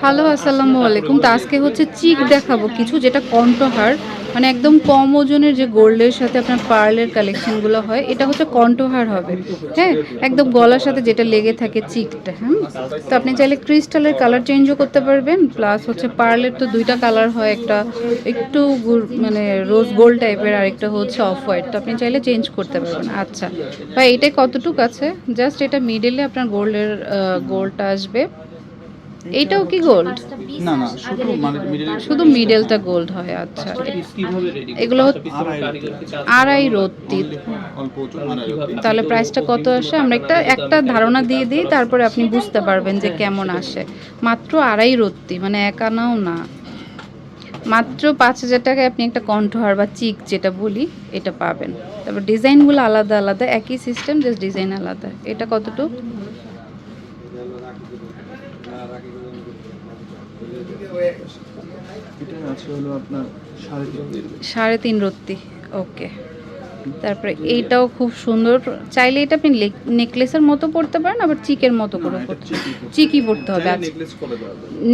Hello, আসসালামু আলাইকুম। তো আজকে হচ্ছে চিক দেখাবো কিছু, যেটা কণ্ঠহার মানে একদম কম ওজনের যে গোল্ডের সাথে আপনার পার্লের কালেকশনগুলো হয়, এটা হচ্ছে কণ্ঠহার হবে। হ্যাঁ একদম গলার সাথে যেটা লেগে থাকে চিকটা হ্যাঁ তো আপনি চাইলে ক্রিস্টালের কালার চেঞ্জও করতে পারবেন, প্লাস হচ্ছে পার্লের তো দুইটা কালার হয়, একটা একটু মানে রোজ গোল্ড টাইপের, আর একটা হচ্ছে অফ হোয়াইট। তো আপনি চাইলে চেঞ্জ করতে পারবেন। আচ্ছা ভাই, এটাই কতটুক আছে? জাস্ট এটা মিডলে আপনার গোল্ডের গোল্ডটা আসবে। এইটাও কি গোল্ড না না শুধু মানে মিডল শুধু মিডলটা গোল্ড হয় আচ্ছা। এগুলো হচ্ছে আড়াই রত্তি। অল্প ওজন মানে রুটি। তাহলে প্রাইসটা কত আসে? আমরা একটা একটা ধারণা দিয়ে দিই তারপরে আপনি বুঝতে পারবেন যে কেমন আসে। মাত্র আড়াই রত্তি মানে এক আনাও না। মাত্র পাঁচ হাজার টাকায় আপনি একটা কণ্ঠহার বা চিক যেটা বলি এটা পাবেন। তারপর ডিজাইনগুলো আলাদা আলাদা একই সিস্টেম জাস্ট ডিজাইন আলাদা। এটা কতটুকু? এটা আছে হলো আপনার সাড়ে তিন সাড়ে তিন রত্তি ওকে। তারপরে এইটাও খুব সুন্দর। চাইলে এটা আপনি নেকলেসের মতো পড়তে পারেন আবার চিকের মতো করে পড়তে চিকই পড়তে হবে আচ্ছা।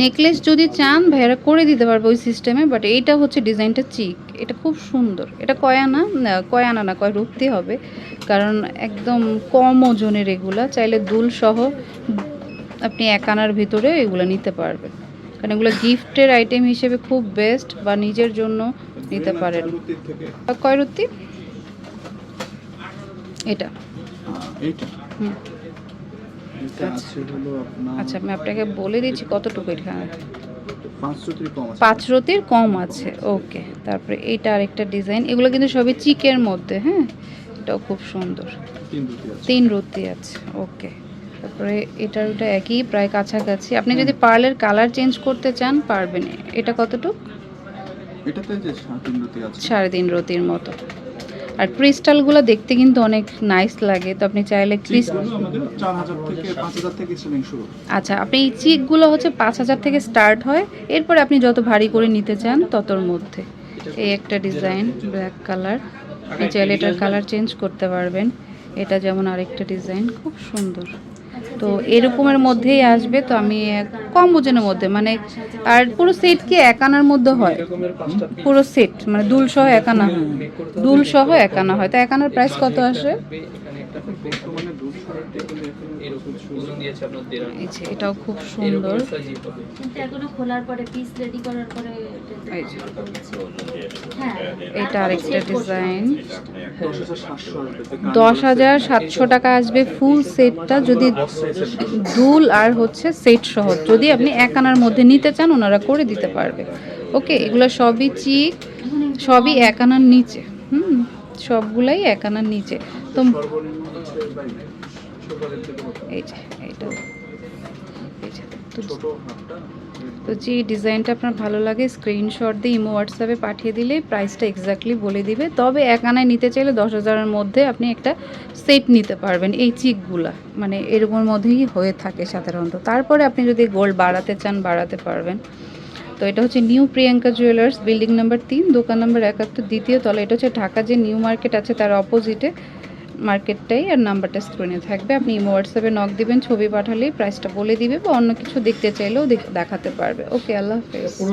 নেকলেস যদি চান ভাইয়ারা করে দিতে পারবে ওই সিস্টেমে বাট এইটা হচ্ছে ডিজাইনটা চিক। এটা খুব সুন্দর। এটা কয়ানা কয়ানা না কয় রুক্তি হবে। কারণ একদম কম ওজনের এগুলা। চাইলে দুল সহ আপনি এক আনার ভিতরে এগুলো নিতে পারবেন। কারণ এগুলো গিফটের আইটেম হিসেবে খুব বেস্ট বা নিজের জন্য নিতে পারেন। কয় রুতি এটা। আপনার আচ্ছা আমি আপনাকে বলে দিচ্ছি কতটুকু এখানে। পাঁচ রুটির কম আছে। রতির কম আছে ওকে। তারপরে এইটা আরেকটা ডিজাইন এগুলো কিন্তু সবই চিকের মধ্যে হ্যাঁ? এটাও খুব সুন্দর। তিন রুটি তিন রতি আছে ওকে। তারপরে এটার ওটা একই প্রায় কাছাকাছি। আপনি যদি পার্লের কালার চেঞ্জ করতে চান পারবেন। এটা কতটুক? এটাতে যে সাড়ে তিন রতির মতো। আর ক্রিস্টালগুলো দেখতে কিন্তু অনেক নাইস লাগে। তো আপনি চাইলে আচ্ছা আপনি এই চিকগুলো হচ্ছে পাঁচ হাজার থেকে স্টার্ট হয়। এরপরে আপনি যত ভারী করে নিতে চান ততর মধ্যে। এই একটা ডিজাইন ব্ল্যাক কালার আপনি চাইলে এটার কালার চেঞ্জ করতে পারবেন। এটা যেমন আরেকটা ডিজাইন খুব সুন্দর। তো এরকমের মধ্যেই আসবে, তো আমি কম ওজনের মধ্যে মানে আর পুরো সেট কি একানার মধ্যে হয়? পুরো সেট মানে দুল সহ একানা, দুল সহ একানা হয়। তো একানার প্রাইস কত আসে? এই যে এটাও খুব সুন্দর। এরকম সাইজই হবে কিন্তু এখনও খোলার পরে পিস রেডি করার পরে এই যে। হ্যাঁ। এটা আরেকটা ডিজাইন দশ হাজার সাতশো দশ হাজার সাতশো টাকা আসবে ফুল সেটটা যদি দুল আর হচ্ছে সেট সহ। যদি আপনি এক আনার মধ্যে নিতে চান ওনারা করে দিতে পারবে। ওকে এগুলো সবই চিক সবই এক আনার নিচে। হুম সবগুলাই এক আনার নিচে। তো এই যে এইটা। এই যে তো তো যে ডিজাইনটা আপনার ভালো লাগে স্ক্রিনশট দিয়ে ইমো হোয়াটসঅ্যাপে পাঠিয়ে দিলে প্রাইসটা এক্স্যাক্টলি বলে দিবে। তবে এক আনায় নিতে চাইলে দশ হাজারের মধ্যে আপনি একটা সেট নিতে পারবেন এই চিকগুলা। মানে এরকম মধ্যেই হয়ে থাকে সাধারণত। তারপরে আপনি যদি গোল্ড বাড়াতে চান বাড়াতে পারবেন। তো এটা হচ্ছে new Priyanka jewellers building number তিন দোকান নাম্বার একাত্তর দ্বিতীয় তলা। এটা হচ্ছে ঢাকা যে নিউ মার্কেট আছে তার অপোজিটে মার্কেটটাই আর নাম্বারটা স্ক্রিনে থাকবে। আপনি ইমো হোয়াটসঅ্যাপে নক দিবেন, ছবি পাঠালেই প্রাইসটা বলে দিবে বা অন্য কিছু দেখতে চাইলেও দেখ- দেখাতে পারবে। ওকে আল্লাহ হাফেজ।